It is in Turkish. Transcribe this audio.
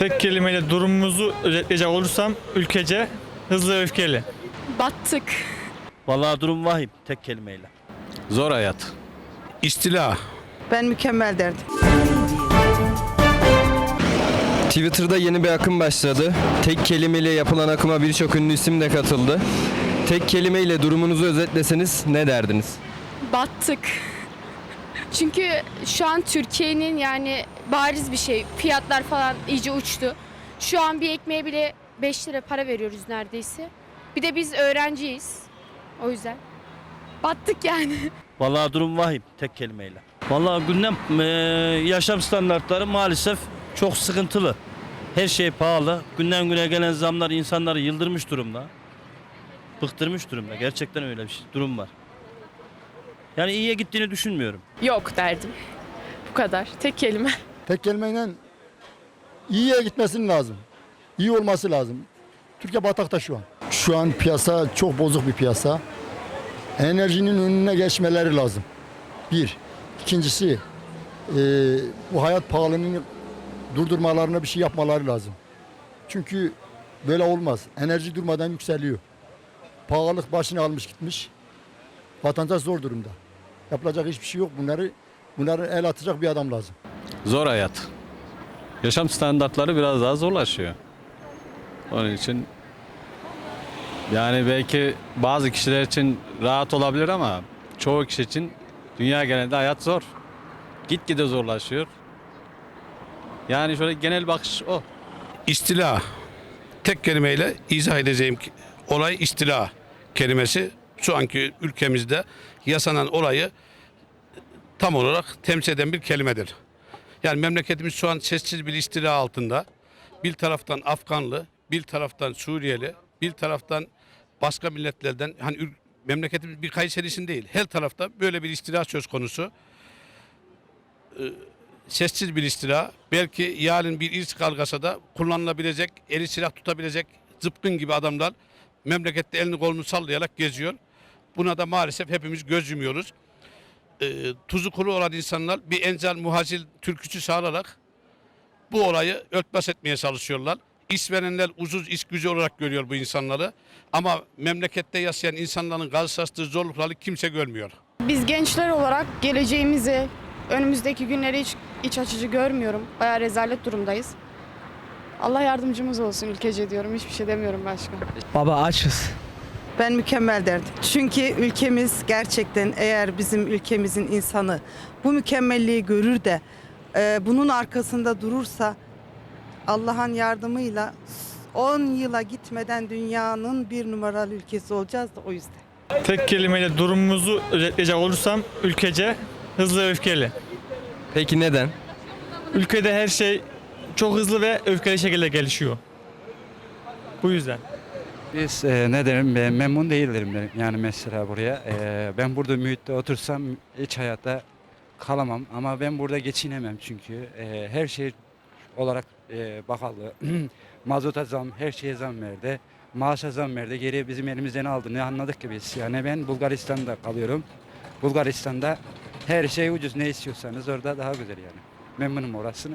Tek kelimeyle durumumuzu özetleyecek olursam ülkece hızlı ve öfkeli. Battık. Vallahi durum vahim tek kelimeyle. Zor hayat. İstila. Ben mükemmel derdim. Twitter'da yeni bir akım başladı. Tek kelimeyle yapılan akıma birçok ünlü isim de katıldı. Tek kelimeyle durumunuzu özetleseniz ne derdiniz? Battık. Çünkü şu an Türkiye'nin yani bariz bir şey. Fiyatlar falan iyice uçtu. Şu an bir ekmeğe bile 5 lira para veriyoruz neredeyse. Bir de biz öğrenciyiz. O yüzden. Battık yani. Vallahi durum vahim tek kelimeyle. Vallahi gündem eee, yaşam standartları maalesef çok sıkıntılı. Her şey pahalı. Günden güne gelen zamlar insanları yıldırmış durumda. Bıktırmış durumda. Gerçekten öyle bir şey, durum var. Yani iyiye gittiğini düşünmüyorum. Yok derdim. Bu kadar. Tek kelime. Tek kelimeyle iyiye gitmesinin lazım. İyi olması lazım. Türkiye batakta şu an. Şu an piyasa çok bozuk bir piyasa. Enerjinin önüne geçmeleri lazım. Bir. İkincisi eee, bu hayat pahalılığını durdurmalarına bir şey yapmaları lazım. Çünkü böyle olmaz. Enerji durmadan yükseliyor. Pahalılık başını almış gitmiş. Vatandaş zor durumda. Yapılacak hiçbir şey yok. Bunları bunları el atacak bir adam lazım. Zor hayat. Yaşam standartları biraz daha zorlaşıyor. Onun için yani belki bazı kişiler için rahat olabilir ama çoğu kişi için dünya genelinde hayat zor. Gitgide zorlaşıyor. Yani şöyle genel bakış o. İstila. Tek kelimeyle izah edeceğim ki- olay istila kelimesi şu anki ülkemizde yasanan olayı tam olarak temsil eden bir kelimedir. Yani memleketimiz şu an sessiz bir istila altında. Bir taraftan Afganlı, bir taraftan Suriyeli, bir taraftan başka milletlerden hani memleketimiz bir Kayseri'sin değil. Her tarafta böyle bir istila söz konusu. Ee, sessiz bir istila. Belki yarın bir irz kargasa da kullanılabilecek, eli silah tutabilecek zıpkın gibi adamlar memlekette elini kolunu sallayarak geziyor. Buna da maalesef hepimiz göz yumuyoruz. Ee, tuzu kuru olan insanlar bir enzel muhacil türküsü çağırarak bu olayı örtbas etmeye çalışıyorlar. İşverenler uzun iş gücü olarak görüyor bu insanları. Ama memlekette yaşayan insanların karşılaştığı zorlukları kimse görmüyor. Biz gençler olarak geleceğimizi, önümüzdeki günleri hiç iç açıcı görmüyorum. Bayağı rezalet durumdayız. Allah yardımcımız olsun ülkece diyorum. Hiçbir şey demiyorum başka. Baba açız. Ben mükemmel derdim. Çünkü ülkemiz gerçekten eğer bizim ülkemizin insanı bu mükemmelliği görür de e, bunun arkasında durursa Allah'ın yardımıyla 10 yıla gitmeden dünyanın bir numaralı ülkesi olacağız da o yüzden. Tek kelimeyle durumumuzu özetleyecek olursam ülkece hızlı ve öfkeli. Peki neden? Ülkede her şey çok hızlı ve öfkeli şekilde gelişiyor. Bu yüzden. Biz e, ne derim ben memnun değillerim derim. yani mesela buraya. E, ben burada mühitte otursam hiç hayatta kalamam ama ben burada geçinemem çünkü e, her şey olarak e, bakalım. Mazota zam, her şeye zam verdi. Maaşa zam verdi. Geriye bizim elimizden aldı. Ne anladık ki biz? Yani ben Bulgaristan'da kalıyorum. Bulgaristan'da her şey ucuz. Ne istiyorsanız orada daha güzel yani. Memnunum orasını.